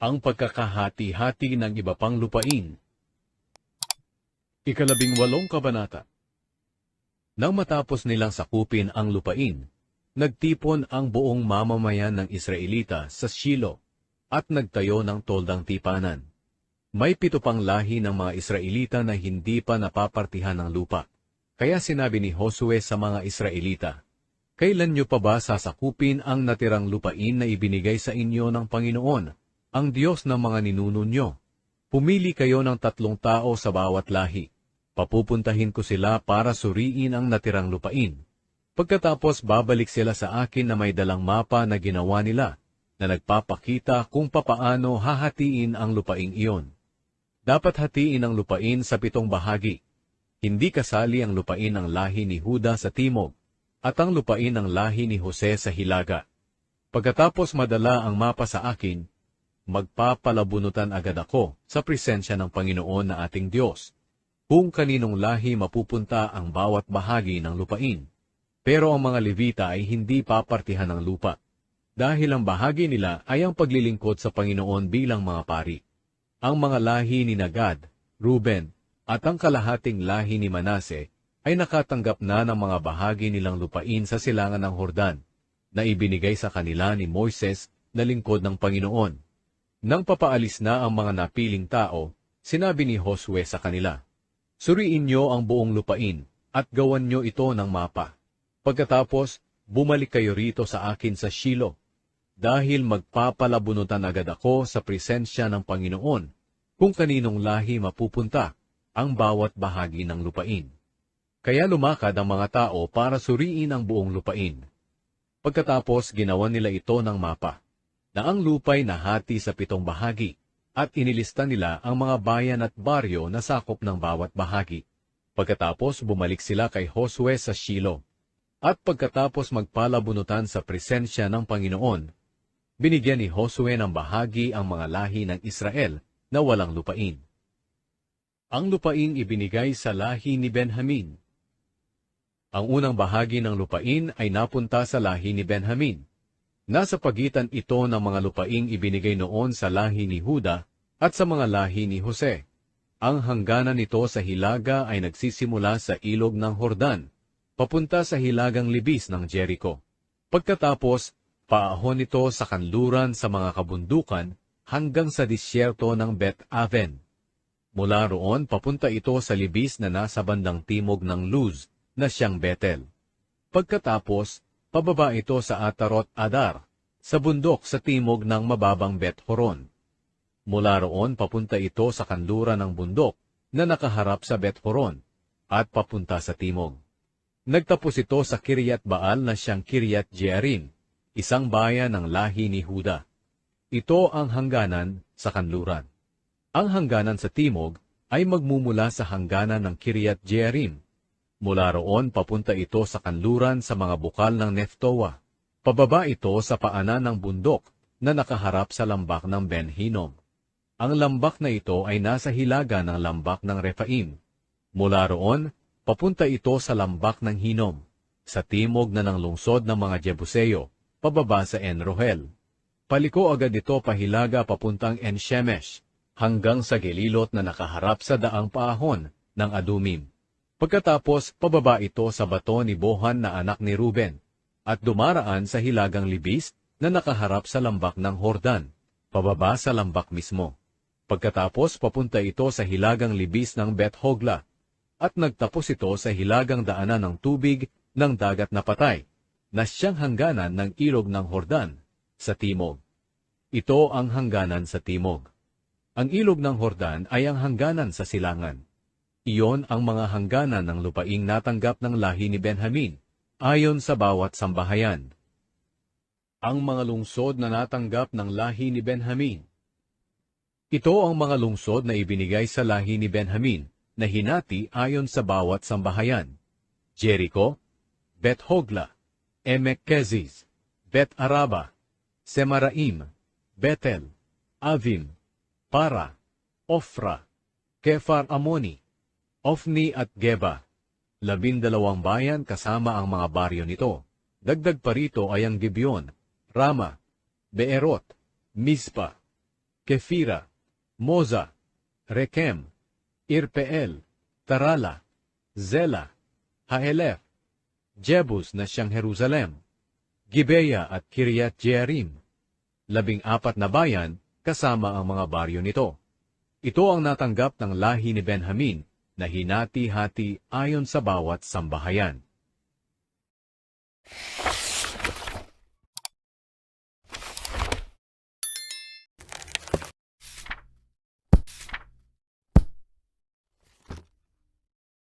ang pagkakahati-hati ng iba pang lupain. Ikalabing walong kabanata Nang matapos nilang sakupin ang lupain, nagtipon ang buong mamamayan ng Israelita sa Shilo at nagtayo ng toldang tipanan. May pito pang lahi ng mga Israelita na hindi pa napapartihan ng lupa. Kaya sinabi ni Josue sa mga Israelita, Kailan nyo pa ba sasakupin ang natirang lupain na ibinigay sa inyo ng Panginoon, ang Diyos ng mga ninuno nyo? Pumili kayo ng tatlong tao sa bawat lahi. Papupuntahin ko sila para suriin ang natirang lupain. Pagkatapos babalik sila sa akin na may dalang mapa na ginawa nila, na nagpapakita kung papaano hahatiin ang lupaing iyon. Dapat hatiin ang lupain sa pitong bahagi. Hindi kasali ang lupain ng lahi ni Huda sa timog, at ang lupain ng lahi ni Jose sa hilaga. Pagkatapos madala ang mapa sa akin, magpapalabunutan agad ako sa presensya ng Panginoon na ating Diyos, kung kaninong lahi mapupunta ang bawat bahagi ng lupain. Pero ang mga Levita ay hindi papartihan ng lupa, dahil ang bahagi nila ay ang paglilingkod sa Panginoon bilang mga pari. Ang mga lahi ni Nagad, Ruben, at ang kalahating lahi ni Manase ay nakatanggap na ng mga bahagi nilang lupain sa silangan ng Hordan, na ibinigay sa kanila ni Moises na lingkod ng Panginoon. Nang papaalis na ang mga napiling tao, sinabi ni Josue sa kanila, Suriin niyo ang buong lupain, at gawan niyo ito ng mapa. Pagkatapos, bumalik kayo rito sa akin sa Shilo, dahil magpapalabunutan agad ako sa presensya ng Panginoon, kung kaninong lahi mapupunta ang bawat bahagi ng lupain. Kaya lumakad ang mga tao para suriin ang buong lupain. Pagkatapos ginawa nila ito ng mapa, na ang lupay nahati sa pitong bahagi, at inilista nila ang mga bayan at baryo na sakop ng bawat bahagi. Pagkatapos bumalik sila kay Josue sa Shilo. At pagkatapos magpalabunutan sa presensya ng Panginoon, binigyan ni Josue ng bahagi ang mga lahi ng Israel na walang lupain. Ang lupain ibinigay sa lahi ni Benjamin. Ang unang bahagi ng lupain ay napunta sa lahi ni Benjamin. Nasa pagitan ito ng mga lupaing ibinigay noon sa lahi ni Huda at sa mga lahi ni Jose. Ang hangganan nito sa hilaga ay nagsisimula sa ilog ng Hordan, papunta sa hilagang libis ng Jericho. Pagkatapos, paahon nito sa kanluran sa mga kabundukan hanggang sa disyerto ng Bet Aven. Mula roon, papunta ito sa libis na nasa bandang timog ng Luz, na siyang Betel. Pagkatapos, pababa ito sa Atarot Adar, sa bundok sa timog ng mababang Bet Horon. Mula roon, papunta ito sa kanluran ng bundok na nakaharap sa Bet Horon, at papunta sa timog. Nagtapos ito sa Kiryat Baal na siyang Kiryat Jearim, isang bayan ng lahi ni Huda. Ito ang hangganan sa kanluran. Ang hangganan sa timog ay magmumula sa hangganan ng Kiryat Jearim. Mula roon papunta ito sa kanluran sa mga bukal ng Neftoa. Pababa ito sa paanan ng bundok na nakaharap sa lambak ng Ben Hinnom. Ang lambak na ito ay nasa hilaga ng lambak ng Rephaim. Mula roon, papunta ito sa lambak ng Hinnom, sa timog na ng lungsod ng mga Jebuseo, pababa sa Enrohel. Paliko agad ito pahilaga papuntang Enshemesh, hanggang sa gililot na nakaharap sa daang paahon ng Adumim. Pagkatapos, pababa ito sa bato ni Bohan na anak ni Ruben, at dumaraan sa hilagang libis na nakaharap sa lambak ng Hordan, pababa sa lambak mismo. Pagkatapos, papunta ito sa hilagang libis ng Bet Hogla, at nagtapos ito sa hilagang daanan ng tubig ng dagat na patay, na siyang hangganan ng ilog ng Hordan, sa timog. Ito ang hangganan sa timog. Ang ilog ng Hordan ay ang hangganan sa silangan. Iyon ang mga hangganan ng lupaing natanggap ng lahi ni Benjamin, ayon sa bawat sambahayan. Ang mga lungsod na natanggap ng lahi ni Benjamin. Ito ang mga lungsod na ibinigay sa lahi ni Benjamin, na hinati ayon sa bawat sambahayan. Jericho, Bet Hogla, Emek Keziz, Bet Araba, Semaraim, Betel, Avim, Para, Ofra, Kefar Amoni, Ofni at Geba, labindalawang bayan kasama ang mga baryo nito. Dagdag pa rito ay ang Gibeon, Rama, Beerot, Mispa, Kefira, Moza, Rekem, Irpeel, Tarala, Zela, Haelef, Jebus na siyang Jerusalem, Gibeya at Kiryat Jearim. Labing apat na bayan kasama ang mga baryo nito. Ito ang natanggap ng lahi ni Benjamin na hinati-hati ayon sa bawat sambahayan.